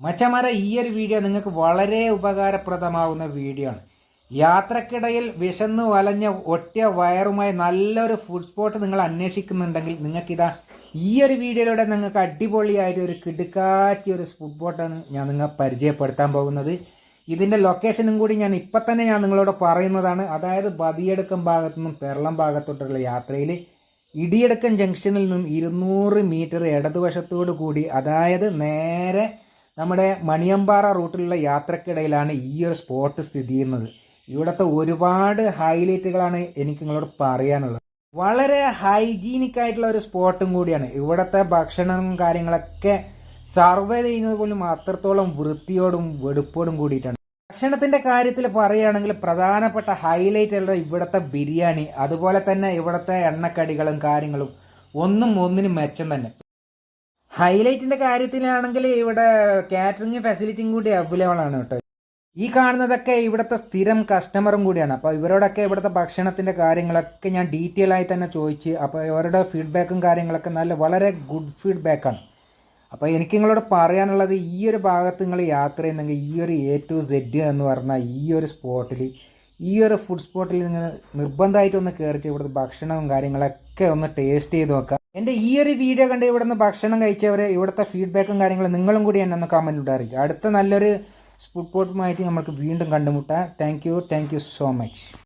മച്ചമാരെ ഈ ഒരു വീഡിയോ നിങ്ങൾക്ക് വളരെ ഉപകാരപ്രദമാവുന്ന വീഡിയോ ആണ്. യാത്രക്കിടയിൽ വിശന്ന് വലഞ്ഞ ഒട്ടിയ വയറുമായി നല്ലൊരു ഫുഡ് സ്പോട്ട് നിങ്ങൾ അന്വേഷിക്കുന്നുണ്ടെങ്കിൽ നിങ്ങൾക്കിതാ ഈ ഒരു വീഡിയോയിലൂടെ നിങ്ങൾക്ക് അടിപൊളിയായിട്ട് ഒരു കിടുക്കാച്ചി ഒരു ഫുഡ് സ്പോട്ടാണ് ഞാൻ നിങ്ങൾ പരിചയപ്പെടുത്താൻ പോകുന്നത്. ഇതിന്റെ ലൊക്കേഷനും കൂടി ഞാൻ ഇപ്പം തന്നെ ഞാൻ നിങ്ങളോട് പറയുന്നതാണ്. അതായത് ബതിയടുക്കം ഭാഗത്തു നിന്നും പെരളം ഭാഗത്തോട്ടുള്ള യാത്രയിൽ ഇടിയടുക്കം ജംഗ്ഷനിൽ നിന്നും ഇരുന്നൂറ് മീറ്റർ ഇടതുവശത്തോടു കൂടി അതായത് നേരെ നമ്മുടെ മണിയമ്പാറ റൂട്ടിലുള്ള യാത്രക്കിടയിലാണ് ഈ ഒരു സ്പോട്ട് സ്ഥിതി ചെയ്യുന്നത്. ഇവിടുത്തെ ഒരുപാട് ഹൈലൈറ്റുകളാണ് എനിക്ക് നിങ്ങളോട് പറയാനുള്ളത്. വളരെ ഹൈജീനിക് ആയിട്ടുള്ള ഒരു സ്പോട്ടും കൂടിയാണ്. ഇവിടുത്തെ ഭക്ഷണവും കാര്യങ്ങളൊക്കെ സർവേ ചെയ്യുന്നത് പോലും അത്രത്തോളം വൃത്തിയോടും വെടുപ്പോടും കൂടിയിട്ടാണ്. ഭക്ഷണത്തിന്റെ കാര്യത്തിൽ പറയുകയാണെങ്കിൽ പ്രധാനപ്പെട്ട ഹൈലൈറ്റ് ഉള്ള ഇവിടുത്തെ ബിരിയാണി അതുപോലെ തന്നെ ഇവിടുത്തെ എണ്ണക്കടികളും കാര്യങ്ങളും ഒന്നും ഒന്നിനും മെച്ചം തന്നെ. ഹൈലൈറ്റിന്റെ കാര്യത്തിലാണെങ്കിൽ ഇവിടെ കാറ്ററിംഗ് ഫെസിലിറ്റിയും കൂടി അവൈലബിൾ ആണ് കേട്ടോ. ഈ കാണുന്നതൊക്കെ ഇവിടുത്തെ സ്ഥിരം കസ്റ്റമറും കൂടിയാണ്. അപ്പോൾ ഇവരോടൊക്കെ ഇവിടുത്തെ ഭക്ഷണത്തിന്റെ കാര്യങ്ങളൊക്കെ ഞാൻ ഡീറ്റെയിൽ ആയി തന്നെ ചോദിച്ച് അപ്പോൾ ഇവരുടെ ഫീഡ്ബാക്കും കാര്യങ്ങളൊക്കെ നല്ല വളരെ ഗുഡ് ഫീഡ്ബാക്കാണ് അപ്പോൾ എനിക്ക് നിങ്ങളോട് പറയാനുള്ളത് ഈ ഒരു ഭാഗത്ത് നിങ്ങൾ യാത്ര ചെയ്യുന്നെങ്കിൽ ഈ ഒരു എ ടു സെഡ് എന്ന് പറഞ്ഞാൽ ഈ ഒരു സ്പോട്ടിൽ ഈ ഒരു ഫുഡ് സ്പോട്ടിൽ നിങ്ങൾ നിർബന്ധമായിട്ട് ഒന്ന് കയറിയിട്ട് ഇവിടുത്തെ ഭക്ഷണവും കാര്യങ്ങളൊക്കെ ഒന്ന് ടേസ്റ്റ് ചെയ്ത് നോക്കാം എന്റെ ഈ ഒരു വീഡിയോ കണ്ട് ഇവിടുന്ന് ഭക്ഷണം കഴിച്ചവർ ഇവിടുത്തെ ഫീഡ്ബാക്കും കാര്യങ്ങളും നിങ്ങളും കൂടി എന്നെ ഒന്ന് കമന്റിലൂടെ അറിയിക്കുക അടുത്ത നല്ലൊരു ഫുഡ് സ്പോട്ടുമായിട്ട് നമുക്ക് വീണ്ടും കണ്ടുമുട്ടാം. Thank you thank you so much